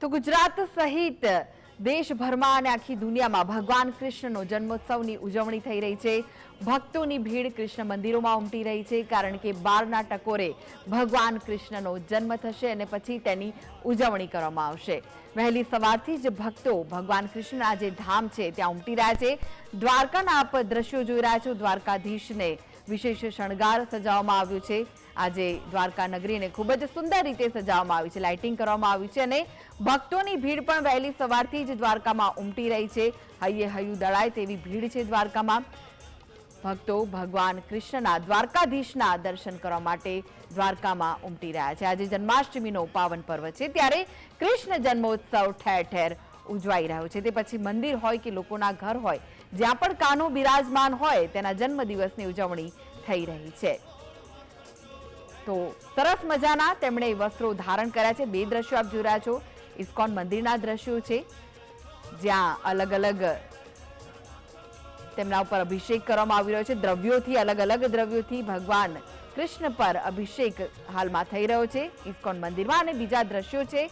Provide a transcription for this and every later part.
તો ગુજરાત સહિત દેશભરમાં અને આખી દુનિયામાં ભગવાન કૃષ્ણનો જન્મોત્સવની ઉજવણી થઈ રહી છે. ભક્તોની ભીડ કૃષ્ણ મંદિરોમાં ઉમટી રહી છે કારણ કે બારના ટકોરે ભગવાન કૃષ્ણનો જન્મ થશે અને પછી તેની ઉજવણી કરવામાં આવશે. વહેલી સવારથી જ ભક્તો ભગવાન કૃષ્ણના જે ધામ છે ત્યાં ઉમટી રહ્યા છે. દ્વારકાના આપ દ્રશ્યો જોઈ રહ્યા છો. દ્વારકાધીશને વિશેષ શણગાર સજાવવામાં આવ્યું છે. આજે દ્વારકા નગરીને ખૂબ જ સુંદર રીતે સજાવવામાં આવી છે. લાઇટિંગ કરવામાં આવ્યું છે અને ભક્તોની ભીડ પણ વહેલી સવારથી જ દ્વારકામાં ઉમટી રહી છે. હૈયે હૈયું દળાય તેવી ભીડ છે દ્વારકામાં. ભક્તો ભગવાન કૃષ્ણના દ્વારકાધીશના દર્શન કરવા માટે દ્વારકામાં ઉમટી રહ્યા છે. આજે જન્માષ્ટમીનો પાવન પર્વ છે ત્યારે કૃષ્ણ જન્મોત્સવ ઠેર ઠેર ઉજવાઈ રહ્યો છે. તે પછી મંદિર હોય કે લોકોના ઘર હોય, જ્યાં પણ કાનો બિરાજમાન હોય, તેના જન્મદિવસની ઉજવણી થઈ રહી છે. તો સરસ મજાના તેમણે વસ્ત્રો ધારણ કર્યા છે. બે દ્રશ્યો આપ જોઈ રહ્યા છો. ઇસ્કોન મંદિરના દ્રશ્યો છે. જ્યાં અલગ અલગ તેમના ઉપર અભિષેક કરવામાં આવી રહ્યો છે. દ્રવ્યોથી અલગ અલગ દ્રવ્યોથી ભગવાન કૃષ્ણ પર અભિષેક હાલમાં થઈ રહ્યો છે. ઇસ્કોન મંદિરમાં અને બીજા દ્રશ્યો છે.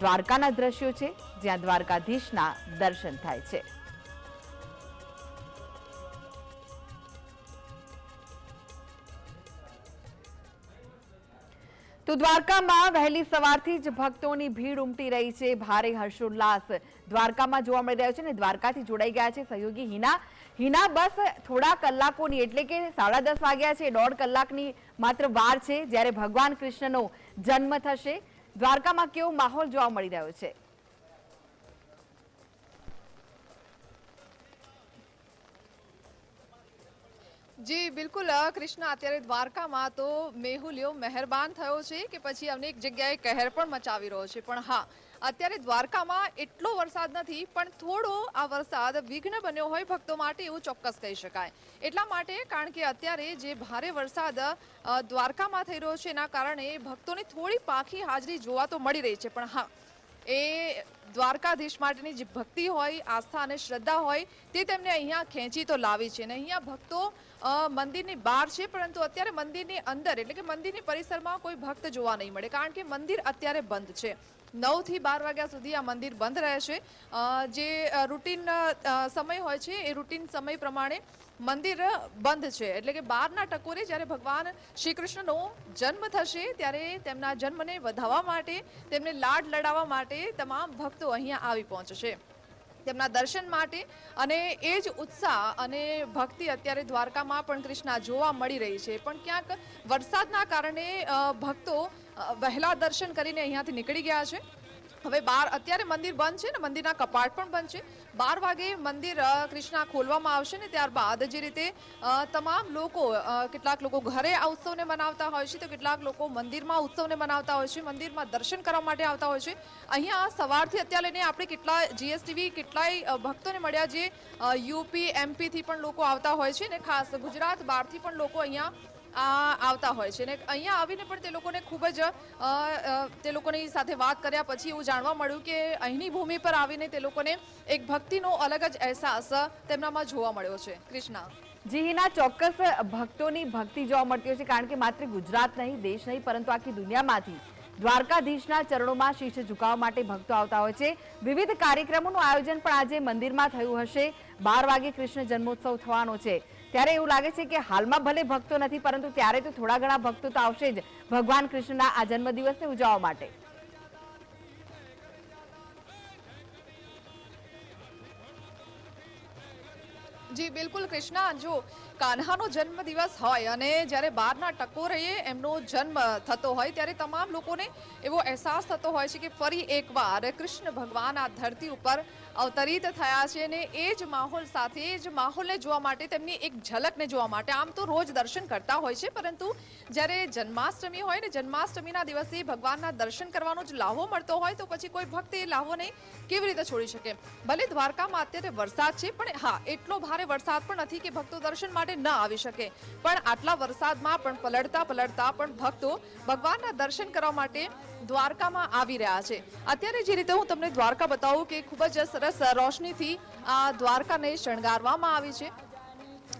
દ્વારકાના દ્રશ્યો છે, જ્યાં દ્વારકાધીશના દર્શન થાય છે. તો દ્વારકામાં વહેલી સવારથી જ ભક્તોની ભીડ ઉમટી રહી છે. ભારે હર્ષોલ્લાસ દ્વારકામાં જોવા મળી રહ્યો છે અને દ્વારકાથી જોડાઈ ગયા છે સહયોગી હિના. હિના બસ થોડા કલાકોની એટલે કે સાડા દસ વાગ્યા છે. દોઢ કલાકની માત્ર વાર છે જ્યારે ભગવાન કૃષ્ણનો જન્મ થશે. દ્વારકામાં કેવો માહોલ જોવા મળી રહ્યો છે? જી, બિલકુલ. કૃષ્ણ, અત્યારે દ્વારકામાં તો મેહુલ્યો મહેરબાન થયો છે કે પછી અનેક જગ્યાએ કહેર પણ મચાવી રહ્યો છે. પણ હા, અત્યારે દ્વારકામાં એટલો વરસાદ નથી, પણ થોડો આ વરસાદ વિઘ્ન બન્યો હોય ભક્તો માટે એવું ચોક્કસ કહી શકાય. એટલા માટે કારણ કે અત્યારે જે ભારે વરસાદ દ્વારકામાં થઈ રહ્યો છે, એના કારણે ભક્તોની થોડી પાખી હાજરી જોવા તો મળી રહી છે. પણ હા, એ દ્વારકાધીશ માટેની જે ભક્તિ હોય, આસ્થા અને શ્રદ્ધા હોય, તે તેમને અહીંયા ખેંચી તો લાવી છે. અને અહીંયા ભક્તો મંદિરની બહાર છે, પરંતુ અત્યારે મંદિરની અંદર, એટલે કે મંદિરની પરિસરમાં કોઈ ભક્ત જોવા નહીં મળે, કારણ કે મંદિર અત્યારે બંધ છે. નવથી બાર વાગ્યા સુધી આ મંદિર બંધ રહેશે જે રૂટિન સમય હોય છે, એ રૂટીન સમય પ્રમાણે મંદિર બંધ છે. એટલે કે બારના ટકોરે જ્યારે ભગવાન શ્રી કૃષ્ણનો જન્મ થશે, ત્યારે તેમના જન્મને વધાવવા માટે, તેમને લાડ લડાવવા માટે તમામ ભક્તો અહીંયા આવી પહોંચશે. તેમના દર્શન માટે અને એ જ ઉત્સાહ અને ભક્તિ અત્યારે દ્વારકામાં પણ કૃષ્ણા જોવા મળી રહી છે. પણ ક્યાંક વરસાદના કારણે ભક્તો વહેલા દર્શન કરીને અહીંયાથી નીકળી ગયા છે. હવે બાર, અત્યારે મંદિર બંધ છે ને, મંદિરના કપાટ પણ બંધ છે. બાર વાગે મંદિર કૃષ્ણા ખોલવામાં આવશે ને, ત્યારબાદ જે રીતે તમામ લોકો કેટલાક લોકો ઘરે આ ઉત્સવને મનાવતા હોય છે, તો કેટલાક લોકો મંદિરમાં ઉત્સવને મનાવતા હોય છે, મંદિરમાં દર્શન કરવા માટે આવતા હોય છે. અહીંયા સવારથી અત્યારે લઈને આપણે કેટલા જીએસટીવી કેટલાય ભક્તોને મળ્યા જે યુપી એમપીથી પણ લોકો આવતા હોય છે ને, ખાસ ગુજરાત બહારથી પણ લોકો અહીંયા આવતા હોય છે. ને અહીંયા આવીને પણ તે લોકોને ખૂબ જ તે લોકોની સાથે વાત કર્યા પછી એવું જાણવા મળ્યું કે અહીંની ભૂમિ પર આવીને તે લોકોને એક ભક્તિનો અલગ જ અહેસાસ તેમનામાં જોવા મળ્યો છે. કૃષ્ણા. જી હિના ચોક્કસ ભક્તોની ભક્તિ જોવા મળતી હોય છે કારણ કે માત્ર ગુજરાત નહીં, દેશ નહીં, પરંતુ આખી દુનિયામાંથી દ્વારકાધીશના ચરણોમાં શીશ ઝુકાવવા માટે ભક્તો આવતા હોય છે. વિવિધ કાર્યક્રમોનું આયોજન પણ આજે મંદિરમાં થયું હશે. બાર વાગે કૃષ્ણ જન્મોત્સવ થવાનો છે. ત્યારે એવું લાગે છે કે હાલમાં ભલે ભક્તો નથી, પરંતુ ત્યારે તો થોડા ઘણા ભક્તો તો આવશે જ. ભગવાન કૃષ્ણના આ જન્મદિવસને ઉજવવા માટે. જી, બિલકુલ કૃષ્ણા. જો કાન્હાનો જન્મ દિવસ હોય અને જ્યારે બારના ટકોરે એમનો જન્મ થતો હોય ત્યારે તમામ લોકોને એવો અહેસાસ થતો હોય છે કે ફરી એકવાર કૃષ્ણ ભગવાન આ ધરતી ઉપર અવતરિત થયા છે અને એ જ માહોલ સાથે, એ જ માહોલને જોવા માટે, તેમની એક ઝલકને જોવા માટે આમ તો રોજ દર્શન કરતા હોય છે. પરંતુ જ્યારે જન્માષ્ટમી હોય ને જન્માષ્ટમીના દિવસે ભગવાનના દર્શન કરવાનો જ લાહવો મળતો હોય તો પછી કોઈ ભક્ત એ લાહવોને કેવી રીતે છોડી શકે? ભલે દ્વારકામાં અત્યારે વરસાદ છે, પણ હા, એટલો ભારે વરસાદ પણ નથી કે ભક્તો દર્શન માટે ન આવી શકે. પણ આટલા વરસાદમાં પણ પલળતા પલળતા પણ ભક્તો ભગવાનના દર્શન કરવા માટે દ્વારકામાં આવી રહ્યા છે. અત્યારે જે રીતે હું તમને દ્વારકા બતાવું કે ખૂબ જ સરસ રોશનીથી આ દ્વારકાને શણગારવામાં આવી છે.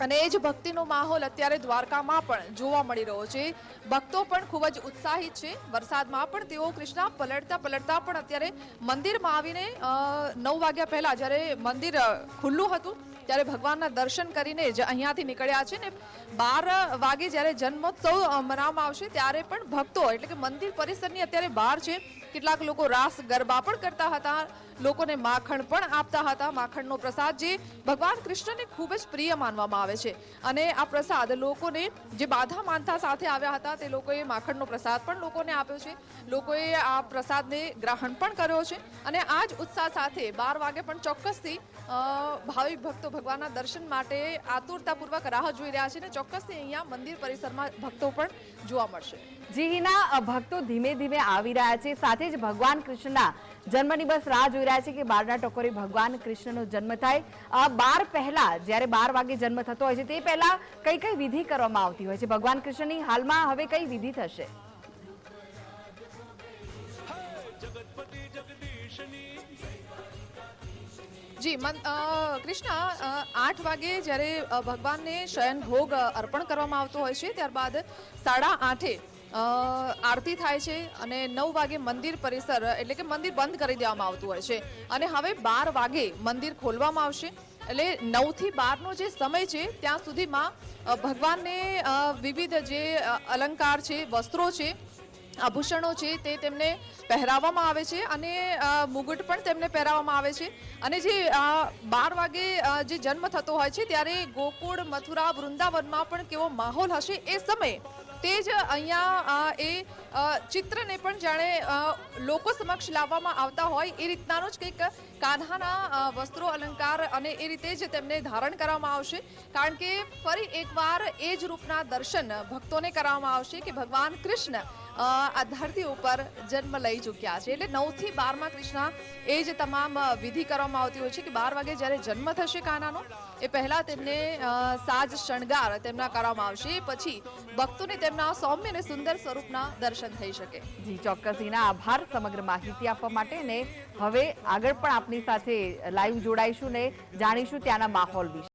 અને એ જ ભક્તિનો માહોલ અત્યારે દ્વારકામાં પણ જોવા મળી રહ્યો છે. ભક્તો પણ ખૂબ જ ઉત્સાહિત છે. વરસાદમાં પણ તેઓ કૃષ્ણ પલટતા પલટતા પણ અત્યારે મંદિરમાં આવીને નવ વાગ્યા પહેલાં જ્યારે મંદિર ખુલ્લું હતું, ત્યારે ભગવાનના દર્શન કરીને જ અહીંયાથી નીકળ્યા છે ને બાર વાગે જ્યારે જન્મોત્સવ મનાવવામાં આવશે ત્યારે પણ ભક્તો, એટલે કે મંદિર પરિસરની અત્યારે બહાર છે. કેટલાક લોકો રાસ ગરબા પણ કરતા હતા. લોકોને માખણ પણ આપતા હતા. માખણનો પ્રસાદ જે ભગવાન કૃષ્ણને ખૂબ જ પ્રિય માનવામાં આવે છે. અને આ પ્રસાદ લોકોને જે બાધા માનતા સાથે આવ્યા હતા તે લોકોએ માખણનો પ્રસાદ પણ લોકોને આપ્યો છે. લોકોએ આ પ્રસાદને ગ્રહણ પણ કર્યો છે અને આ જ ઉત્સાહ સાથે બાર વાગે પણ ચોક્કસથી ભાવિક ભક્તો ભગવાનના દર્શન માટે આતુરતાપૂર્વક રાહ જોઈ રહ્યા છે અને ચોક્કસથી અહીંયા મંદિર પરિસરમાં ભક્તો પણ જોવા મળશે. જી હિના ભક્તો ધીમે ધીમે આવી રહ્યા છે. સાથે જ ભગવાન કૃષ્ણના જન્મની બસ રાહ જોઈ રહ્યા છે કે બારના ટકોરે ભગવાન કૃષ્ણનો જન્મ થાય. બાર પહેલા જ્યારે બાર વાગે જન્મ થતો હોય છે, તે પહેલા કઈ કઈ વિધિ કરવામાં આવતી હોય છે? ભગવાન કૃષ્ણની હાલમાં હવે કઈ વિધિ થશે? જી કૃષ્ણ આઠ વાગે જ્યારે ભગવાનને શયન ભોગ અર્પણ કરવામાં આવતો હોય છે, ત્યારબાદ સાડા આઠે આરતી થાય છે અને નવ વાગે મંદિર પરિસર, એટલે કે મંદિર બંધ કરી દેવામાં આવતું હોય છે. અને હવે બાર વાગે મંદિર ખોલવામાં આવશે. એટલે નવથી બારનો જે સમય છે, ત્યાં સુધીમાં ભગવાનને વિવિધ જે અલંકાર છે, વસ્ત્રો છે, આભૂષણો છે, તે તેમને પહેરાવવામાં આવે છે અને મુગટ પણ તેમને પહેરાવવામાં આવે છે. અને જે બાર વાગે જે જન્મ થતો હોય છે, ત્યારે ગોકુળ, મથુરા, વૃંદાવનમાં પણ કેવો માહોલ હશે એ સમયે તે જ અહીંયા એ ચિત્રને પણ જાણે લોકો સમક્ષ લાવવામાં આવતા હોય એ રીતનાનો જ કંઈક અ, વસ્ત્રો અલંકાર અને એ રીતે જ તેમને ધારણ કરવામાં આવશે. કારણ કે ફરી એકવાર એ જ રૂપના દર્શન ભક્તોને કરવામાં આવશે કે ભગવાન કૃષ્ણ આ ધરતી ઉપર જન્મ લઈ ચૂક્યા છે. એટલે નવથી બારમાં કૃષ્ણ એ જ તમામ વિધિ કરવામાં આવતી હોય છે કે બાર વાગે જ્યારે જન્મ થશે કાનાનો એ પહેલાં તેમને સાજ શણગાર તેમના કરવામાં આવશે. પછી ભક્તોને તેમના સૌમ્ય અને સુંદર સ્વરૂપના દર્શન થઈ શકે. જી ચોક્કસ. આભાર સમગ્ર માહિતી આપવા માટે ને હવે આગળ પણ આપની સાથે લાઈવ જોડાઈશું ને જાણીશું ત્યાંના માહોલ વિશે.